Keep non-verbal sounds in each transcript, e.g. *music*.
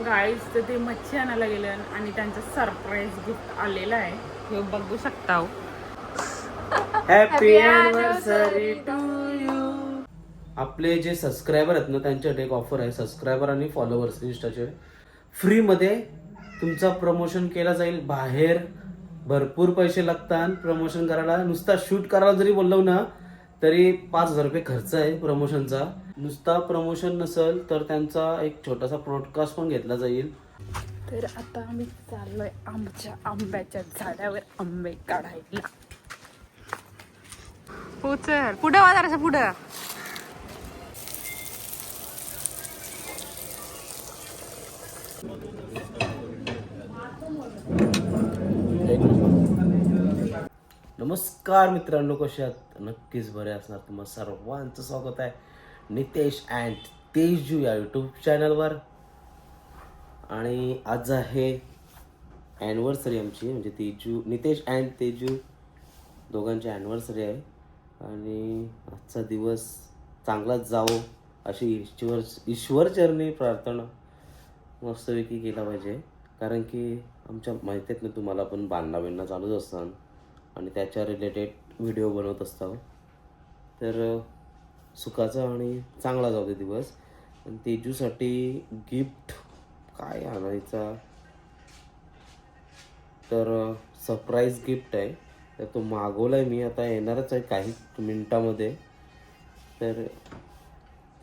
Guys तर ते मच्छी आणायला गेले आणि त्यांचं सरप्राईज गिफ्ट आलेलं आहे. हे बघू शकता हो. हॅपी अॅनिव्हर्सरी टू यू आपले जे सबस्क्रायबर आहेत ना त्यांच्यासाठी एक ऑफर आहे. सबस्क्रायबर आणि फॉलोअर्स इंस्टाचे. फ्रीमध्ये तुमचा प्रमोशन केला जाईल. बाहेर भरपूर पैसे लागतात. प्रमोशन करायला नुसता शूट करायला जरी बोललो ना तरी पाच हजार रुपये खर्च आहे प्रमोशनचा नुसता प्रमोशन नसेल तर त्यांचा एक छोटासा ब्रॉडकास्ट पण घेतला जाईल. तर आता आम्ही चाललोय आमच्या आंब्याच्या झाडावर आंबे काढायला. हो चल पुढं वाजाराच्या पुढं. नमस्कार मित्रांनो कसे आहात? नक्कीच बरे असणार. तुम्हा सर्वांचं स्वागत आहे. नितेश अँड तेजू या यूट्यूब चॅनलवर आणि आज आहे ॲनिव्हर्सरी आमची म्हणजे तेजू नितेश अँड तेजू दोघांची ॲनिव्हर्सरी आहे. आणि आजचा दिवस चांगलाच जावो अशी ईश्वर ईश्वरचरणी प्रार्थना मस्तपैकी केला पाहिजे. कारण की आमच्या माहितीत ना तुम्हाला पण बांधणा बिंडणं चालूच असतात आणि त्याच्या रिलेटेड व्हिडिओ बनवत असतो. तर सुखाचा आणि चांगला जाऊ दे दिवस. आणि तेजूसाठी गिफ्ट काय आणायचा? तर सरप्राईज गिफ्ट आहे. तर तो मागवला आहे मी. आता येणारच आहे काही मिनटामध्ये. तर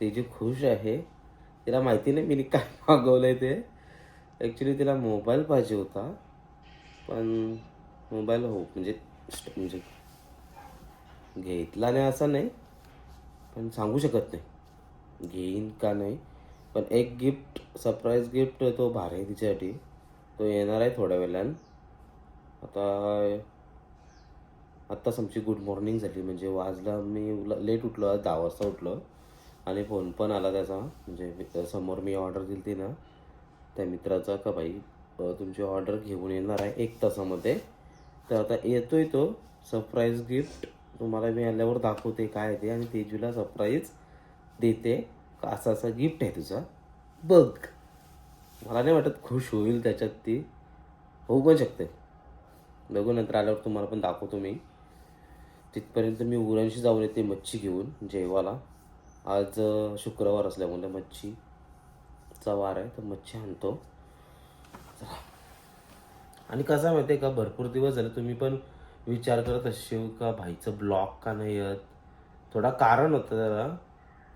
तेजू खुश आहे. तिला माहिती नाही मी काय मागवलं आहे ते. ॲक्च्युली तिला मोबाईल पाहिजे होता. पण मोबाईल हो म्हणजे म्हणजे घेतला नाही असं नाही. पण सांगू शकत नाही. घेईन का नाही? पण एक गिफ्ट सरप्राईज गिफ्ट तो भारी आहे तिच्यासाठी. तो येणार आहे थोड्या वेळानं. आता आत्ताच आमची गुड मॉर्निंग झाली. म्हणजे वाजला मी लेट उठलो आज दहा वाजता उठलो. आणि फोन पण आला त्याचा. म्हणजे समोर मी ऑर्डर दिली ती ना. त्या मित्राचा का बाई तुमची ऑर्डर घेऊन येणार आहे एक तासामध्ये. तर आता येतोय तो. सरप्राईज गिफ्ट तुम्हाला मी आल्यावर दाखवते काय ते आणि तेजूला सरप्राईज देते. का असं असं गिफ्ट आहे तुझा. बघ. मला नाही वाटत खुश होईल त्याच्यात ती. होऊ पण शकते. बघू नंतर आल्यावर तुम्हाला पण दाखवतो मी. तिथपर्यंत मी उरणशी जाऊन येते मच्छी घेऊन जेवाला आज शुक्रवार असल्यामुळे मच्छीचा वार आहे तर मच्छी आणतो. चला. आणि कसं आहे माहिती आहे का? भरपूर दिवस झाले तुम्ही पण विचार करत असशील का? भाईचं ब्लॉग का नाही येत? थोडा कारण होतं जरा.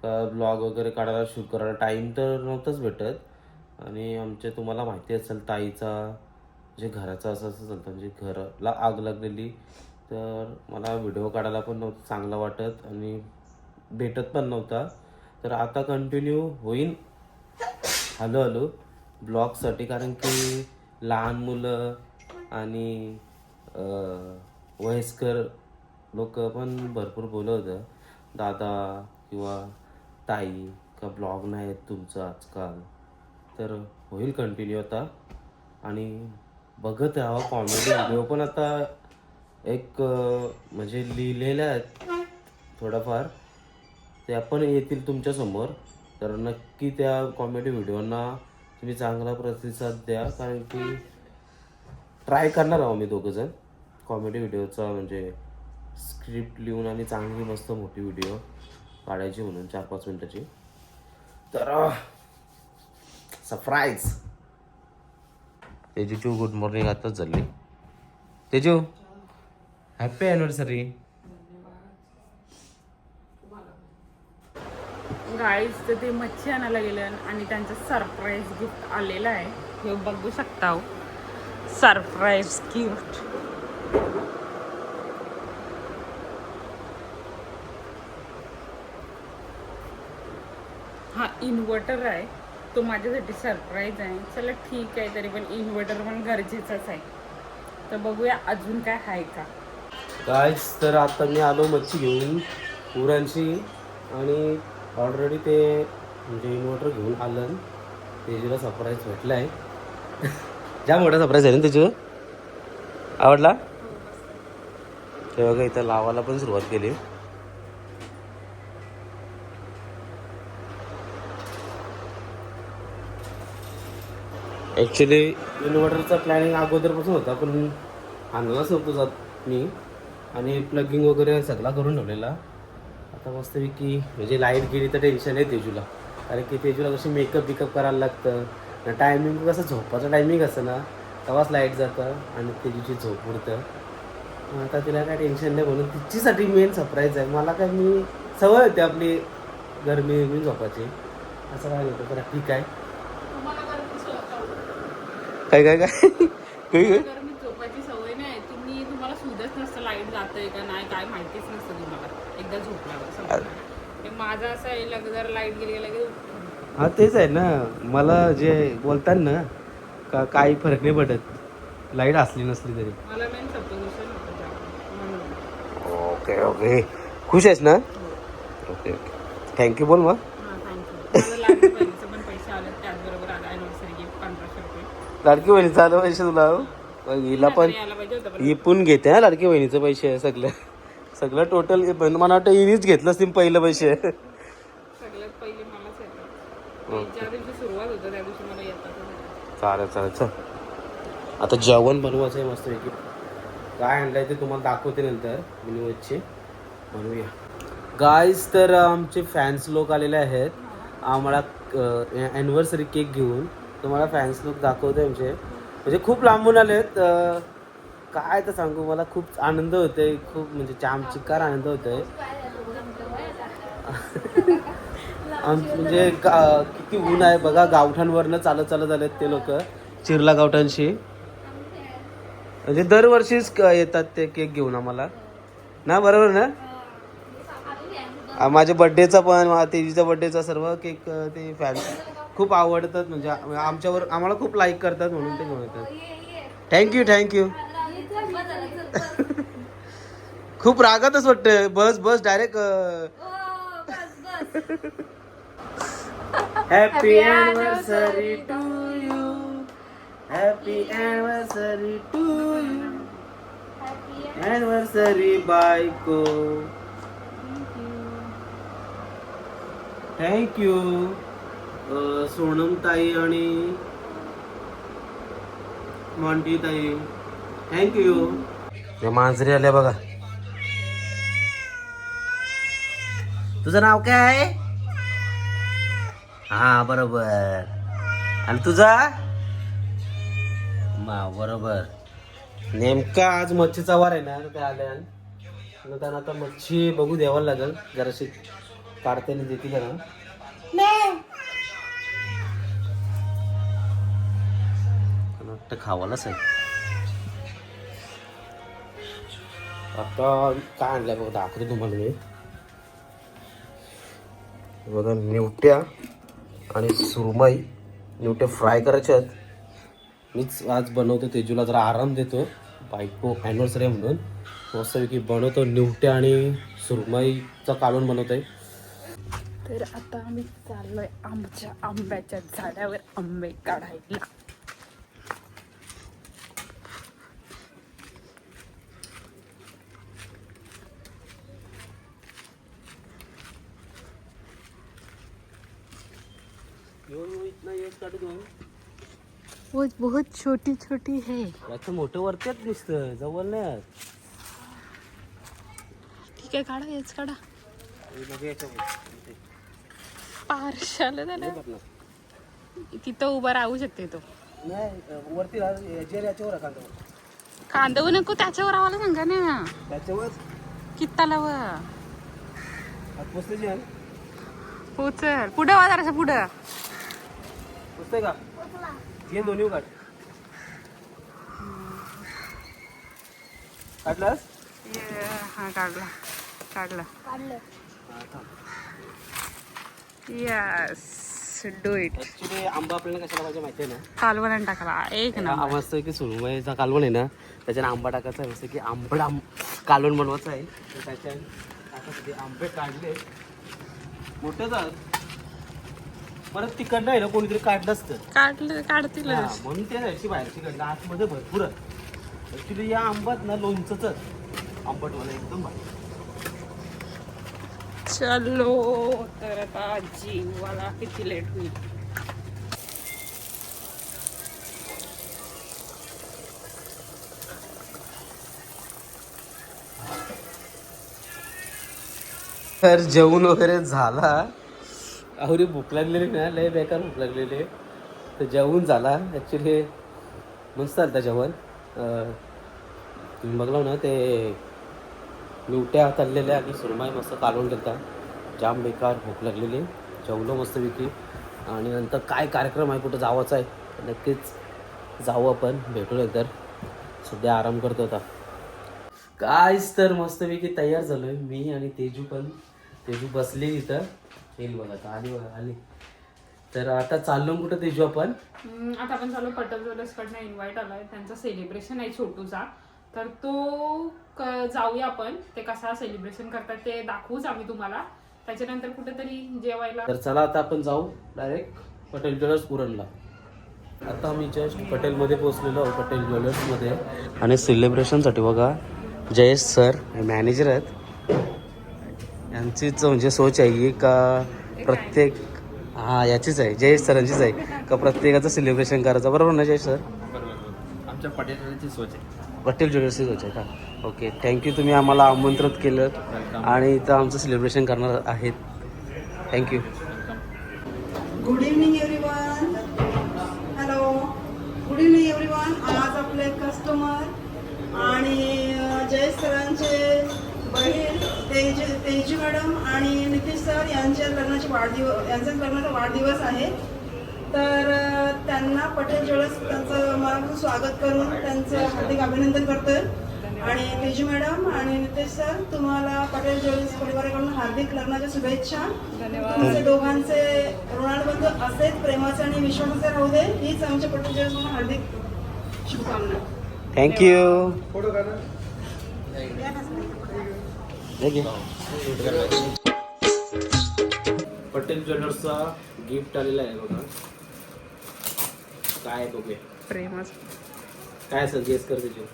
का ब्लॉग वगैरे काढायला शूट करायला टाईम तर नव्हताच भेटत. आणि आमच्या तुम्हाला माहिती असेल ताईचा म्हणजे घराचं असं असं चालतं म्हणजे घराला आग लागलेली. तर मला व्हिडिओ काढायला पण नव्हतं चांगलं वाटत आणि भेटत पण नव्हता. तर आता कंटिन्यू होईन हॅलो हॅलो ब्लॉगसाठी कारण की लहान मुलं आणि वयस्कर लोक पण भरपूर बोलवतं होतं. दादा किंवा ताई का ब्लॉग नाही आहेत तुमचं आजकाल? तर होईल कंटिन्यू आता. आणि बघत राहा कॉमेडी व्हिडिओ पण आता एक म्हणजे लिहिलेल्या आहेत थोडाफार. त्या पण येतील तुमच्यासमोर तर नक्की त्या कॉमेडी व्हिडिओना तुम्ही चांगला प्रतिसाद द्या. कारण की ट्राय करणार आहोत मी दोघंजण कॉमेडी व्हिडिओचा म्हणजे स्क्रिप्ट लिहून आणि चांगली मस्त मोठी व्हिडिओ काढायची म्हणून चार पाच मिनटाची. तर सरप्राईज तेजूची गुड मॉर्निंग आताच झाली. तेजू हॅपी ॲनिव्हर्सरी गाईज तर ते मच्छी आणायला गेलं आणि त्यांचं सरप्राईज गिफ्ट आलेलं आहे. हे बघू शकता हो. सरप्राईज गिफ्ट हा इन्व्हर्टर आहे. तो माझ्यासाठी सरप्राईज आहे. चला ठीक आहे तरी पण इन्व्हर्टर पण गरजेचंच आहे. तर बघूया अजून काय आहे का. गायज तर आता मी आलो मच्छी घेऊन पुरांची आणि ऑलरेडी ते म्हणजे इन्व्हर्टर घेऊन आलं तेजूला सरप्राईज भेटला आहे ज्या मोठा सरप्राईज आहे ना तेजू आवडला? ते बघा इथं लावायला पण सुरुवात केली. ॲक्च्युली इन्व्हर्टरचा प्लॅनिंग अगोदरपासून होता पण आणलाच होतो जात मी. आणि प्लगिंग वगैरे सगळा करून ठेवलेला. आता मस्तपैकी म्हणजे लाइट गेली तर टेन्शन आहे तेजूला. कारण की तेजूला कशी मेकअप बिकअप करायला लागतं टायमिंग कसं झोपाचं टायमिंग असतं ना तेव्हाच लाइट जातं आणि तेजूची झोप उडतं. आता तिला काय टेन्शन नाही म्हणून तिच्यासाठी मेन सरप्राईज आहे. मला काय मी सवय होती आपली गरमी बिरमी झोपाची असं काय होतं तर ठीक आहे. काय काय काय? काय मी झोपायची सवय नाही. तुम्ही तुम्हाला सुधच नसतं लाइट जातंय का नाही काय माहितीच नसतं तुम्हाला. एकदा झोपल्यावर. हे माझं असं आहे लग जर लाइट गेली गेलं की हा तेच आहे ना. मला जे बोलतात ना का काही फरक नाही पडत. लाइट असली नसली तरी मला मेन सपोजिशन होतं त्यामुळे. म्हणून ओके ओके खुश आहेस ना? ओके ओके थँक्यू बोल मग. हां लाडकी बहिणीचे आले पैसे तुला? हिला पण ही पण घेते हा लाडकी बहिणीचे पैसे सगळं. सगळं टोटल मला वाटतं हिनीच घेतलं असतील पहिलं पैसे. येतात. चालेल चालेल चल. आता जेवण बनवायचं आहे मस्तपैकी काय आणलंय ते तुम्हाला दाखवते नंतर. मिनिवतचे म्हणूया गाईज तर आमचे फॅन्स लोक आलेले आहेत. आम्हाला ॲनिव्हर्सरी केक घेऊन तुम्हाला फॅन्स लोक दाखवते आमचे. म्हणजे खूप लांबून आले आहेत काय तर सांगू मला खूप आनंद होतोय. खूप म्हणजे जाम चिक्कार आनंद होतोय. *laughs* आम म्हणजे किती ऊन आहे बघा. गावठांवरनं चालत चालत आलेत ते लोक. चिरला गावठांशी म्हणजे दरवर्षीच क- येतात ते केक घेऊन आम्हाला. ना बरोबर ना? आ, माझ्या बड्डेचा पण तेजीचा बड्डेचा सर्व केक अ, ते फॅन खूप आवडतात. म्हणजे आ- आमच्यावर आम्हाला खूप लाईक करतात म्हणून ते घेऊन येतात. थँक्यू थँक्यू *laughs* खूप रागातच वाटतं बस बस direct happy anniversary to you happy anniversary to you anniversary बायको थँक्यू सोनम ताई आणि मॉन्टी ताई थँक्यू मांजरी आल्या बघा. तुझं नाव काय? आहे हा बरोबर. आणि तुझा? मा बरोबर. नेमका आज मच्छीचा वार आहे ना ते आल्या? मग त्यांना आता मच्छी बघू द्यावं लागेल. जराशी काढते आणि देते जरा. वाटतं खावालाच आहे. आता काय आणलं बघा दाखवतो तुम्हाला मी. बघा निवट्या आणि सुरमई. निवट्या फ्राय करायच्या आहेत. मीच आज बनवतो तेजूला जरा आराम देतो. बायको ॲनिव्हर्सरी आहे म्हणून. मस्तपैकी बनवतो निवट्या आणि सुरमईचा कालवण बनवतोय. तर आता आम्ही चाललोय आमच्या आंब्याच्या झाडावर आंबे काढायला. वो बहुत छोटी छोटी है याचं मोठं वरतीच दिसतं जवळ नाही आहे. ठीक आहे काढा हेच काढा. हे बघा याच्यावर. पार्शाला झालं. हे बघ ना. तिथं उभा राहू शकते तो. नाही वरती राहा- याच्यावर आहे कांदा कांदव नको त्याच्यावर आम्हाला सांगा ना. त्याच्यावर? कित्ताला व हात पुसते आहे हो चल. पुढं वा जरासं पुढं. पुसते का घे दोन्ही काढ काढलास? ये, हा काढला. काढला. यस डू इट ऍक्च्युली आंबा आपल्याला कशाला पाहिजे माहिती आहे ना? कालवण टाकला एक ना हा मस्त की सुरमईचा कालवण आहे ना त्याच्याने आंबा टाकायचा आहे. मस्त की आंबट आंब कालवण बनवायचं आहे. तर त्याच्या आंबे काढले. मोठं झालं परत तिकडनं आहे ना कोणीतरी काढलं असतं. काढलं काढतील. म्हणून ते जायची बाहेर तिकडनं आतमध्ये भरपूर आहे ऍक्च्युली या आंबात ना लोणचंच आंबट मला एकदम बाहेर चलो तर आता आजी किती लेट होईल. तर जेवण वगैरे झाला. अहोरी भूक लागलेली ना लय बेकार भूक लागलेली तर जेवण झाला. ॲक्च्युली मस्त आलं जेवण. तुम्ही बघलो ना ते लुट्या तळलेल्या आणि सुरमाई मस्त कालवून घेता जाम बेकार भूक लागलेली जेवलो मस्तपैकी आणि नंतर काय कार्यक्रम आहे कुठं जावाचा आहे नक्कीच जाऊ आपण. भेटूया तर सध्या आराम करतो आता. कायच तर मस्तपैकी तयार झालोय. मी आणि तेजू पण. तेजू बसली इथं. येईल बघा आता. आली बघा आली. तर आता चाललो कुठं तेजू आपण हम्म, आता आपण चालू पटल ज्वेलर्स कडनं इन्व्हाइट आलाय. त्यांचा सेलिब्रेशन आहे छोटूचा. तर तो क- जाऊया आपण. ते कसा सेलिब्रेशन करतात ते दाखवूच आम्ही तुम्हाला. त्याच्यानंतर कुठेतरी जेवायला तर चला आता आपण जाऊ डायरेक्ट पटेल ज्वेलर्स पुरणला आता आम्ही जस्ट पटेलमध्ये पोहोचलेलो आहोत पटेल ज्वेलर्समध्ये. आणि सेलिब्रेशनसाठी बघा जयेश सर मॅनेजर आहेत. यांचीच म्हणजे सोच आहे की का प्रत्येक हां याचीच आहे जयेश सरांचीच आहे. का प्रत्येकाचं सेलिब्रेशन करायचं. बरोबर ना जयेश सर? आमच्या पटेलांची सोच आहे. पटेल ज्वेलर्सची सोच आहे का? ओके थँक्यू तुम्ही आम्हाला आमंत्रित केलं आणि इथं आमचं सेलिब्रेशन करणार आहेत. Thank you good evening everyone hello good evening everyone आज आपले कस्टमर आणि जयेश सरांचे बहीण तेज तेजी मॅडम आणि नितीश सर यांच्या लग्नाचे वाढदिवस यांचा लग्नाचा वाढदिवस आहे. तर त्यांना पटेल ज्वेलर्स त्यांचं मनापासून स्वागत करून त्यांचं हार्दिक अभिनंदन करतोय. आणि तेजी मॅडम आणि नितेश सर तुम्हाला पटेल ज्वेलर्स परिवाराकडून हार्दिक लग्नाच्या शुभेच्छा. तुमचे दोघांचे ऋणानुबंध असेच प्रेमाचे आणि विश्वासाचे राहू दे. हीच आमच्या पटेल ज्वेलर्स म्हणून हार्दिक शुभकामना. थँक्यू पटेल ज्वेलर्सचा गिफ्ट आलेला आहे बघा. काय बघूया प्रेमच काय असेल. गेस कर त्याची?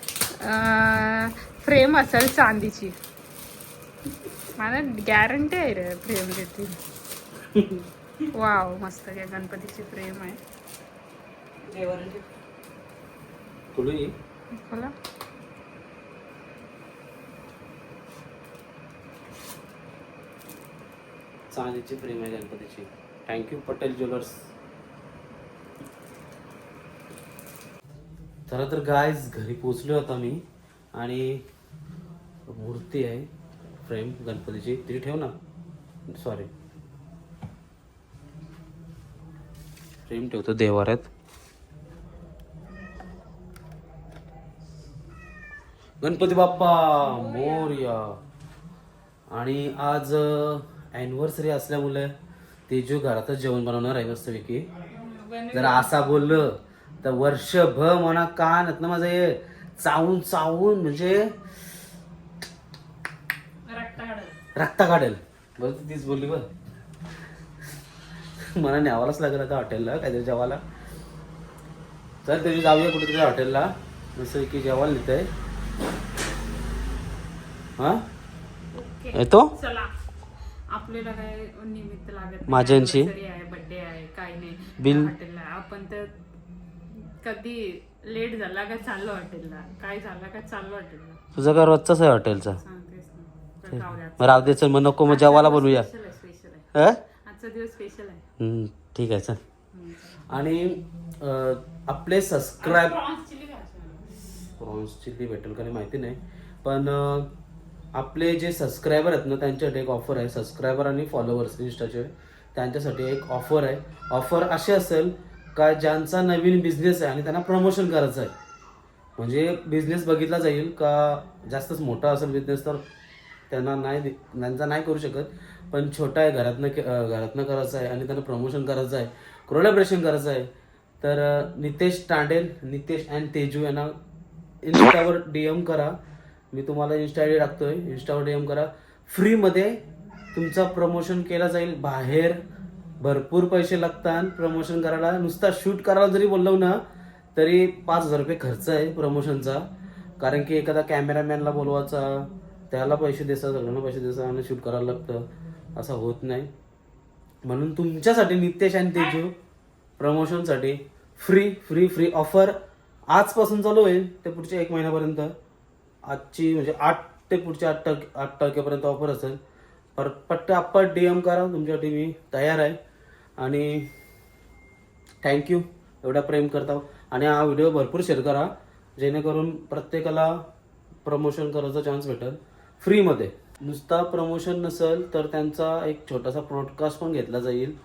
फ्रेम असेल चांदीची. मला गॅरंटी आहे रे फ्रेम देतील. वाव मस्त काय गणपतीची फ्रेम आहे. तुला? ये बोला फ्रेम आहे गणपतीची. Thank you Patel jewellers. खरं तर गायज घरी पोचलो आता मी. आणि मूर्ती आहे फ्रेम गणपतीची. ती ठेव ना. सॉरी फ्रेम ठेवतो देवाऱ्यात. गणपती बाप्पा मोर्या. आणि आज ॲनिव्हर्सरी असल्यामुळे तेजू घरातच जेवण बनवणार आहे मस्तपैकी जर असा बोललं तर वर्षभर म्हणा कान ना माझं. हे चावून चावून म्हणजे रक्ता काढेल. बरं तू तीच बोलली बघ मला न्यावालाच लागेल आता हॉटेलला काहीतरी जेवायला. चल तरी जाऊया कुठेतरी हॉटेलला. जसं की जेवायला नेत आहे हा येतो? चला. आपल्याला काय निमित्त लागत? Anniversary आहे बर्थडे आहे काही नाही बिल? हॉटेलला आपण तर कधी लेट झाला का चाललो हॉटेलला काय झाला का चाललो हॉटेलला तुझं का रोजचाच आहे हॉटेलचा. मग राहू दे चल मग नको मग जेवायला बनवूया स्पेशल आहे हं? आजचा दिवस स्पेशल आहे हम्म, ठीक आहे चल. आणि अं, आपले सबस्क्राईब. प्रॉन्स चिल्ली भेटेल का नाही माहिती नाही पण अं, आपले जे सबस्क्रायबर आहेत ना त्यांच्यासाठी एक ऑफर आहे. सबस्क्रायबर आणि फॉलोअर्स इंस्टाचे. त्यांच्यासाठी एक ऑफर आहे. ऑफर अशी असेल का ज्यांचा नवीन बिझनेस आहे आणि त्यांना प्रमोशन करायचं आहे. म्हणजे बिझनेस बघितला जाईल का जास्तच मोठा असेल बिझनेस तर त्यांना नाही दे- त्यांचा नाही करू शकत. पण छोटा आहे घरातनं के- घरातनं करायचं आहे आणि त्यांना प्रमोशन करायचं आहे कोलॅबरेशन करायचं आहे तर नितेश टांडेल नितेश अँड तेजू यांना इन्स्टावर डी एम करा. मी तुम्हाला इन्स्टा आय डी टाकतोय. इन्स्टावर डी एम करा. फ्रीमध्ये तुमचा प्रमोशन केला जाईल. बाहेर भरपूर पैसे लागतात प्रमोशन करायला. नुसता शूट करायला जरी बोललो ना तरी पाच हजार रुपये खर्च आहे प्रमोशनचा कारण की एखादा कॅमेरामॅनला बोलवायचा त्याला पैसे द्यायचा सगळ्यांना पैसे द्यायचा आणि शूट करायला लागतं. असं होत नाही. म्हणून तुमच्यासाठी नितेश आणि तेजू प्रमोशनसाठी फ्री फ्री फ्री ऑफर आजपासून चालू होईल. ते पुढच्या एक महिन्यापर्यंत. आजची म्हणजे आठ ते पुढच्या आठ टक्के आठ तारखेपर्यंत ऑफर असेल. पर पट्टापट डी एम करा तुमच्यासाठी मी तयार आहे. आणि थँक्यू एवढा प्रेम करता. आणि हा व्हिडिओ भरपूर शेअर करा. जेणेकरून प्रत्येकाला प्रमोशन करायचा चान्स भेटेल. फ्रीमध्ये नुसता प्रमोशन नसेल तर त्यांचा एक छोटासा ब्रॉडकास्ट पण घेतला जाईल.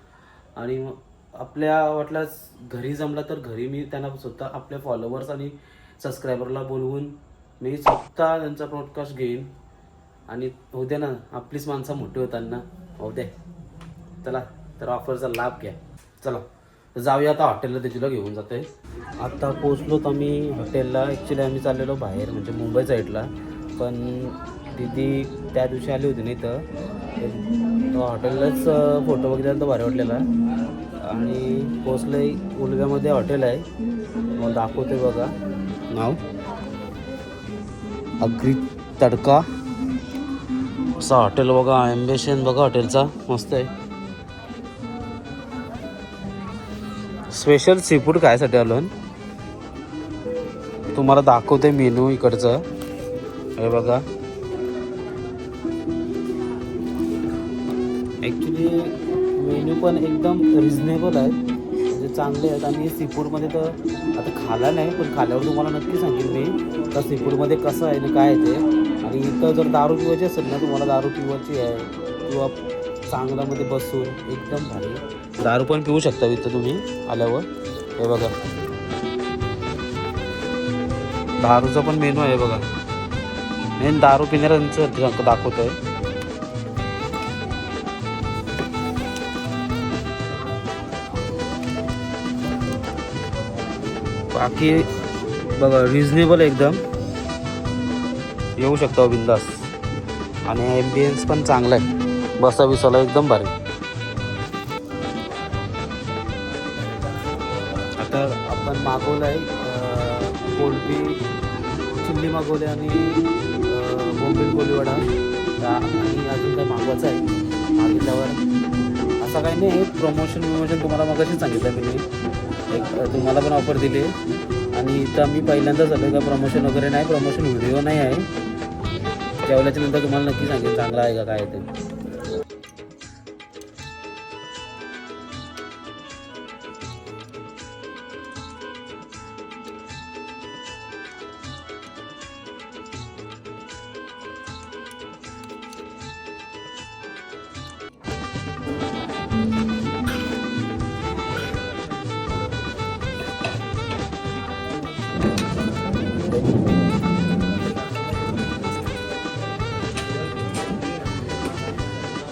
आणि मग आपल्या वाटल्यास घरी जमला तर घरी मी त्यांना स्वतः आपल्या फॉलोअर्स आणि सबस्क्रायबरला बोलवून मी स्वतः त्यांचा ब्रॉडकास्ट घेईन. आणि होते ना आपलीच माणसं मोठी होताना द्या चला तर ऑफरचा लाभ घ्या. चला जाऊया आता हॉटेलला ते घेऊन जाते आता पोचलो तर आम्ही हॉटेलला ॲक्च्युली आम्ही चाललेलो बाहेर म्हणजे मुंबई साईडला पण दिदी त्या दिवशी आली होती नाही तर तो हॉटेललाच फोटो वगैरे तर भारी वाटलेला. आणि पोचलं उलव्यामध्ये हॉटेल आहे. मग दाखवते बघा. नाव? अग्री तडका. असा हॉटेल बघा ॲम्बिशन बघा हॉटेलचा. मस्त आहे. स्पेशल सी फूड खायसाठी आलो तुम्हाला दाखवते मेनू इकडचं. हे बघा. ॲक्च्युली मेन्यू पण एकदम रिझनेबल आहे. म्हणजे चांगले आहेत. आणि सी फूडमध्ये तर आता खाला नाही पण खाल्यावर तुम्हाला नक्की सांगेन मी. का सी फूडमध्ये कसं आहे आणि काय आहे ते. आणि इथं जर दारू पिवायची असेल ना तुम्हाला दारू पिवायची आहे. किंवा चांगल्यामध्ये बसून एकदम भारी. दारू पण पिऊ शकता इथं तुम्ही आल्यावर. हे बघा. दारूचा पण मेनू आहे बघा. मेन दारू पिणाऱ्यांचं दाखवत आहे बाकी बघा रिजनेबल एकदम. येऊ शकता बिंदास. आणि एम्बियन्स पण चांगला आहे. बसा बिसाला एकदम भारी. आता आपण मागवलं आहे कोलबी चिल्ली मागवली आणि अं, बोंबील कोलीवडा आणि अजून काही मागवायचं आहे? मागितल्यावर. असं काही नाही प्रमोशन विमोशन तुम्हाला मग सांगितलं मी. एक तुम्हाला पण ऑफर दिली. आणि इथं मी पहिल्यांदाच आलो का प्रमोशन वगैरे नाही प्रमोशन व्हिडिओ नाही आहे. जेवल्याच्या नंतर तुम्हाला नक्की सांगेल चांगला आहे का काय ते.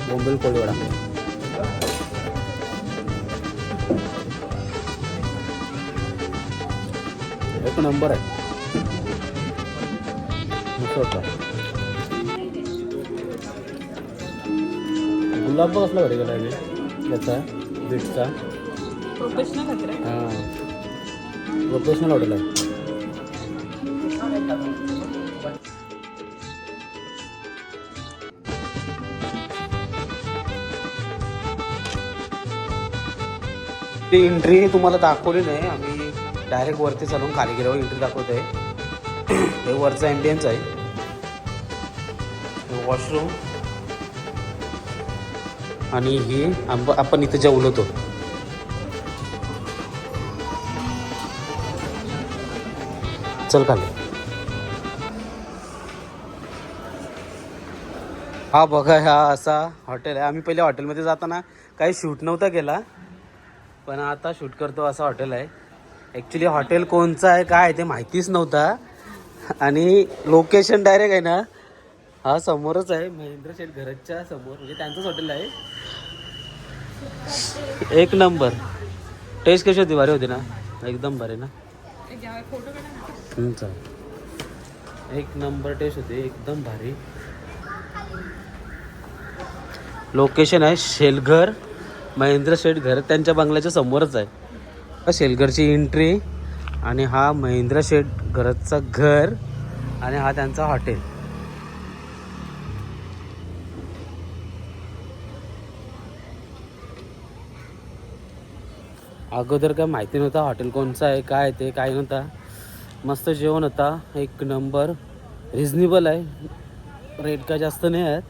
बोंबील कोळीवडा एक नंबर आहे. गुलाब कसला भारी गेला त्याचा बीटचा प्रोफेशनल हां. प्रोफेशनल हॉटेल आहे. ते एंट्री तुम्हाला दाखवली नाही. आम्ही डायरेक्ट वरती चालून खाली गेल्यावर एंट्री आहे हे वरचा एम्बियन्स आहे. वॉशरूम आणि ही आपण इथे जेवलो होतो चल खाली हा बघा हा असा हॉटेल आहे. आम्ही पहिले हॉटेलमध्ये जाताना काही शूट नव्हता केला. पण आता शूट करतो असं हॉटेल आहे. ॲक्च्युली हॉटेल कोणचं आहे काय आहे ते माहितीच नव्हता. आणि लोकेशन डायरेक्ट आहे ना हा समोरच आहे महेंद्र शेठ घरच्या समोर म्हणजे त्यांचंच हॉटेल आहे. एक नंबर. टेस्ट कशी होती? भारी होती ना? एकदम भारी ना? फोटो एक नंबर टेस्ट होती एकदम भारी. लोकेशन आहे शेलघर. महेंद्र शेठ घर त्यांच्या बंगल्याच्या समोरच आहे. शेलगडची शेलघरची एंट्री आणि हा महेंद्र शेठ घरचा घर आणि हा त्यांचा हॉटेल अगोदर काय माहिती नव्हता हॉटेल कोणचं आहे काय आहे ते काय नव्हता. मस्त जेवण होता. एक नंबर रिजनेबल आहे. रेट काय जास्त नाही आहेत.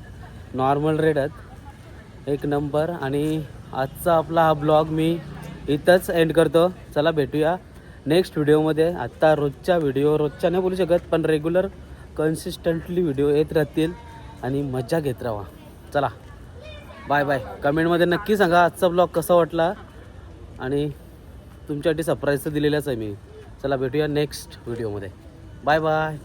नॉर्मल रेट आहेत. एक नंबर आणि आजचा आपला हा ब्लॉग मी इथंच एंड करतो. चला भेटूया नेक्स्ट व्हिडिओमध्ये आत्ता रोजच्या व्हिडिओ रोजच्या नाही बोलू शकत पण रेग्युलर कन्सिस्टंटली व्हिडिओ येत राहतील आणि मजा घेत राहा. चला बाय बाय कमेंटमध्ये नक्की सांगा आजचा ब्लॉग कसा वाटला आणि तुमच्यासाठी सरप्राईज तर दिलेलाच आहे मी. चला भेटूया नेक्स्ट व्हिडिओमध्ये बाय बाय